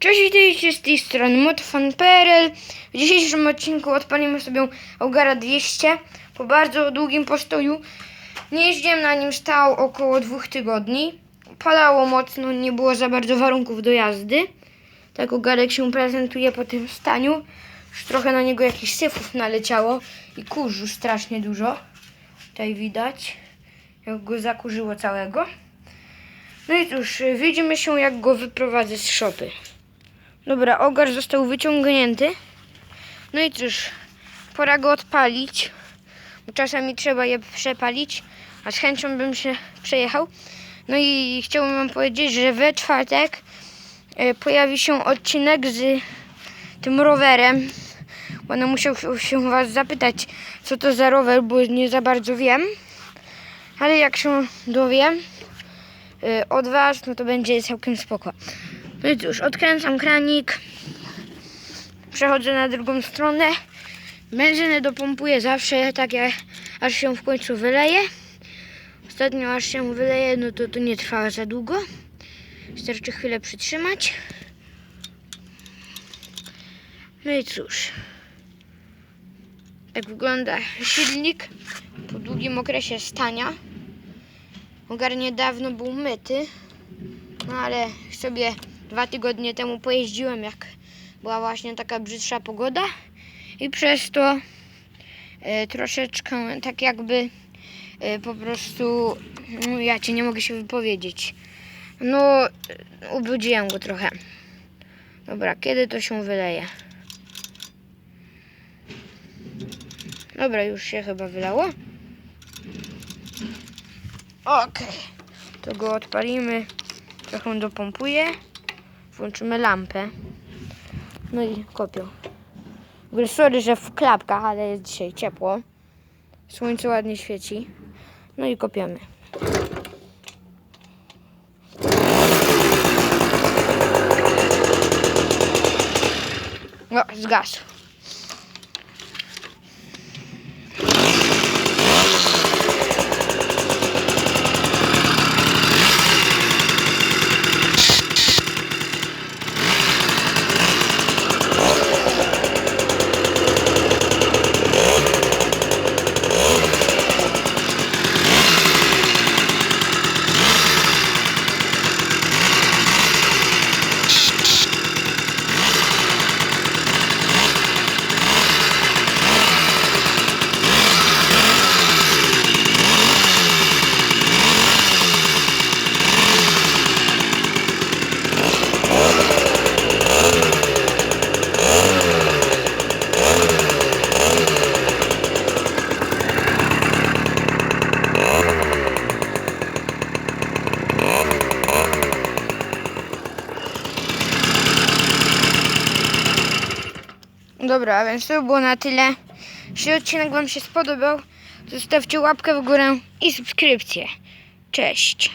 Cześć, witajcie z tej strony motofan.pl W dzisiejszym odcinku odpalimy sobie Ogara 200 po bardzo długim postoju. Nie jeździłem na nim stał około dwóch tygodni. Palało mocno, nie było za bardzo warunków do jazdy. Tak Ogarek się prezentuje po tym staniu. Już trochę na niego jakichś syfów naleciało i kurzu strasznie dużo. Tutaj widać, jak go zakurzyło całego. No i cóż, widzimy się jak go wyprowadzę z szopy. Dobra, ogar został wyciągnięty. No i cóż, pora go odpalić. Bo czasami trzeba je przepalić, a z chęcią bym się przejechał. No i chciałbym wam powiedzieć, że we czwartek e, pojawi się odcinek z tym rowerem. Będę musiał się was zapytać, co to za rower, bo nie za bardzo wiem. Ale jak się dowiem e, od was, no to będzie całkiem spoko. I cóż, odkręcam kranik. Przechodzę na drugą stronę. Benzynę dopompuję zawsze tak jak aż się w końcu wyleje. Ostatnio aż się wyleje, no to to nie trwa za długo. Wystarczy chwilę przytrzymać. No i cóż. Tak wygląda silnik po długim okresie stania. Ogar niedawno był myty. No ale sobie dwa tygodnie temu pojeździłem, jak była właśnie taka brzydsza pogoda i przez to e, troszeczkę tak jakby e, po prostu, no ja cię nie mogę się wypowiedzieć. No, ubrudziłem go trochę. Dobra, kiedy to się wyleje? Dobra, już się chyba wylało. Okej, to go odpalimy. Trochę dopompuję. Włączymy lampę. No i kopię. W ogóle sorry, że w klapkach, ale jest dzisiaj ciepło. Słońce ładnie świeci. No i kopiemy. O, zgasł. Dobra, więc to było na tyle. Jeśli odcinek Wam się spodobał, zostawcie łapkę w górę i subskrypcję. Cześć.